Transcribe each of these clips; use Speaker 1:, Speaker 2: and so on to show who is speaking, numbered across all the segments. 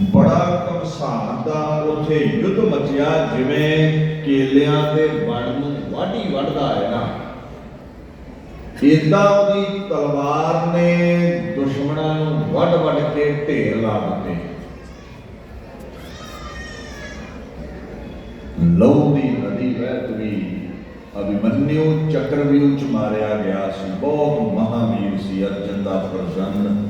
Speaker 1: ਬੜਾ ਕਮਸਾਨ ਦਾ ਉੱਥੇ ਯੁੱਧ ਮਚਿਆ, ਜਿਵੇਂ ਕੇਲਿਆਂ ਦੇ ਵੜ ਨੂੰ ਵਾਢੀ ਵੱਢਦਾ ਹੈ ਨਾ। ਇਦਾਂ ਉਹਦੀ ਤਲਵਾਰ ਨੇ ਦੁਸ਼ਮਣਾਂ ਨੂੰ ਵੱਢ ਵੱਢ ਕੇ ਢੇਰ ਲਾ ਦਿੱਤੇ। ਲਹੂ ਦੀ ਨਦੀ ਵਹਿਤ ਵੀ ਅਭਿਮਨਿਉ ਚੱਕਰਵਿਊਹ ਚ ਮਾਰਿਆ ਗਿਆ ਸੀ। ਬਹੁਤ ਮਹਾਵੀਰ ਸੀ ਅਰਜਨ ਦਾ ਪ੍ਰਜਨ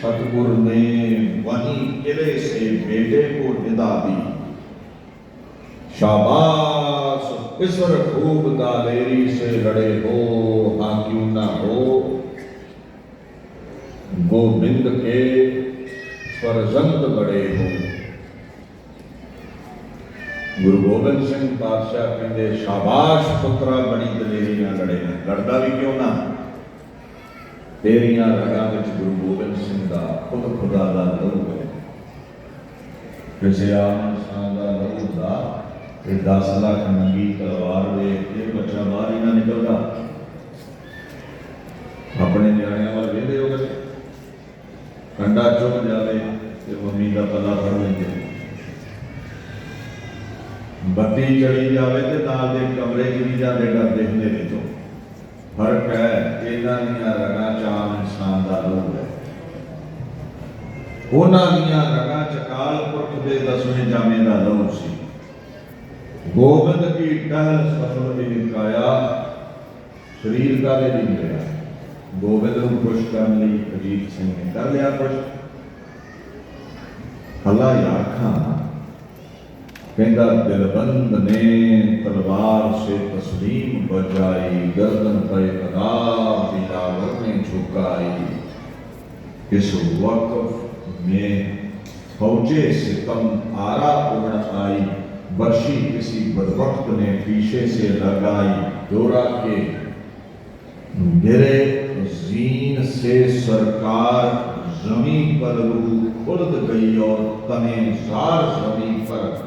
Speaker 1: ستگور نے وہیں قلعے سے بیٹے کو ندا دی شاباش قصر خوب دالیری سے لڑے ہو ہاں کیوں نہ ہو گوبند کے فرزند بڑے ہو گرو گوبند سنگھ بادشاہ کہتے شاباش پترا بڑی دلیری نہ لڑے لڑتا بھی کیوں نہ ਤੇਰੀਆਂ ਰਗਾਂ ਵਿੱਚ ਗੁਰੂ ਗੋਬਿੰਦ ਸਿੰਘ ਦਾ ਖੁਦ ਖੁਦਾ ਦਾ ਲਹੂ ਹੈ। ਕਿਸੇ ਆਮ ਇਨਸਾਨ ਦਾ ਲਹੂ ਦਾ ਇਹ 10 ਲੱਖ ਨੰਗੀ ਤਲਵਾਰ ਵੇਖ ਕੇ ਬੱਚਾ ਬਾਹਰ ਹੀ ਨਾ ਨਿਕਲਦਾ। ਆਪਣੇ ਨਿਆਣਿਆਂ ਵੱਲ ਵੇਖਦੇ ਹੋ ਕਦੇ? ਕੰਡਾ ਚੁੱਕ ਜਾਵੇ ਤੇ ਮੰਮੀ ਦਾ ਪੱਲਾ ਫੜ ਲੈਂਦੇ। ਬੱਤੀ ਚੜੀ ਜਾਵੇ ਤੇ ਨਾਲ ਦੇ ਕਮਰੇ 'ਚ ਨਹੀਂ ਜਾਂਦੇ ਡਰਦੇ ਹੁੰਦੇ ਨੇ ਤੋਂ। ਫ਼ਰਕ ਹੈ, ਇਹਨਾਂ ਦੀਆਂ ਰਗਾਂ ਚ ਆਮ ਇਨਸਾਨ ਦਾ ਰੂਪ ਹੈ। ਉਹਨਾਂ ਦੀਆਂ ਰਗਾਂ ਚ ਪੁਰਖ ਦੇ ਦਸਵੇਂ ਜਾਮੇ ਦਾ ਲਹੂ ਸੀ। ਗੋਬਿੰਦ ਕੀ ਟਹਿਲ ਸਫਲ ਦੀ ਕਾਇਆ ਸਰੀਰ ਦਾ ਦੇ ਨਹੀਂ ਮਿਲਿਆ? ਗੋਬਿੰਦ ਨੂੰ ਖੁਸ਼ ਕਰਨ ਲਈ ਅਜੀਤ ਸਿੰਘ ਨੇ ਕਰ ਲਿਆ ਖੁਸ਼। ਅੱਲਾ ਯਾਰ کہندہ دل بند نے تلوار سے تسلیم بجائی، گردن پر ادا دلاور نے جھکائی. اس وقف میں فوجے تم آرا اڑ آئی، برشی کسی بدبخت نے پیشے سے لگائی دورا کے میرے زین سے سرکار زمین پر رو خرد گئی اور تنے زار زمین پر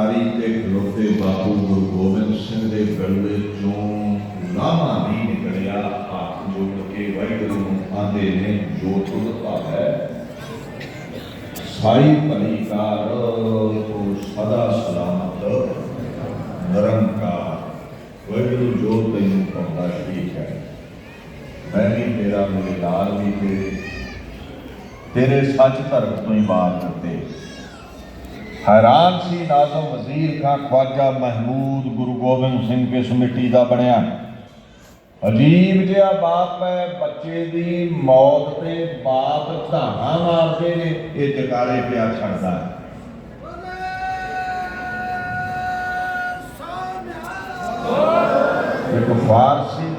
Speaker 1: ਕਟਾਰੀ ਤੇ ਖਲੋਤੇ ਬਾਪੂ ਗੁਰੂ ਗੋਬਿੰਦ ਸਿੰਘ ਦੇ ਗਲਵੇ ਚੋਂ ਲਾਮਾ ਨਹੀਂ ਨਿਕਲਿਆ। ਹੱਥ ਜੋੜ ਕੇ ਵਾਹਿਗੁਰੂ ਨੂੰ ਆਂਦੇ ਨੇ, ਜੋ ਤੁਧ ਭਾਵੈ, ਸਾਈ ਭਲੀ ਤੂੰ ਸਦਾ ਸਲਾਮਤ, ਨਿਰੰਕਾਰ। ਵਾਹਿਗੁਰੂ ਜੋ ਤੈਨੂੰ ਪਾਉਂਦਾ, ਠੀਕ ਹੈ। ਮੈਂ ਵੀ ਤੇਰਾ ਮੇਰੇ ਲਾਲ ਵੀ ਤੇਰੇ ਤੇਰੇ ਸੱਚ ਧਰਮ ਤੋਂ ਹੀ ਬਾਤ ਕਰਤੇ ਹੈਰਾਨ ਸੀ ਨਾਜ਼ਮ ਵਜ਼ੀਰ ਖਾਂ ਖਵਾਜਾ ਮਹਿਮੂਦ ਗੁਰੂ ਗੋਬਿੰਦ ਸਿੰਘ ਕਿਸ ਮਿੱਟੀ ਦਾ ਬਣਿਆ। ਅਜੀਬ ਜਿਹਾ ਬਾਪ ਹੈ, ਬੱਚੇ ਦੀ ਮੌਤ ਤੇ ਬਾਪ ਧਾਹਾਂ ਮਾਰਦੇ ਨੇ, ਇਹ ਜਕਾਰੇ ਪਿਆ ਛੱਡਦਾ ਹੈ। ਇੱਕ ਫਾਰਸੀ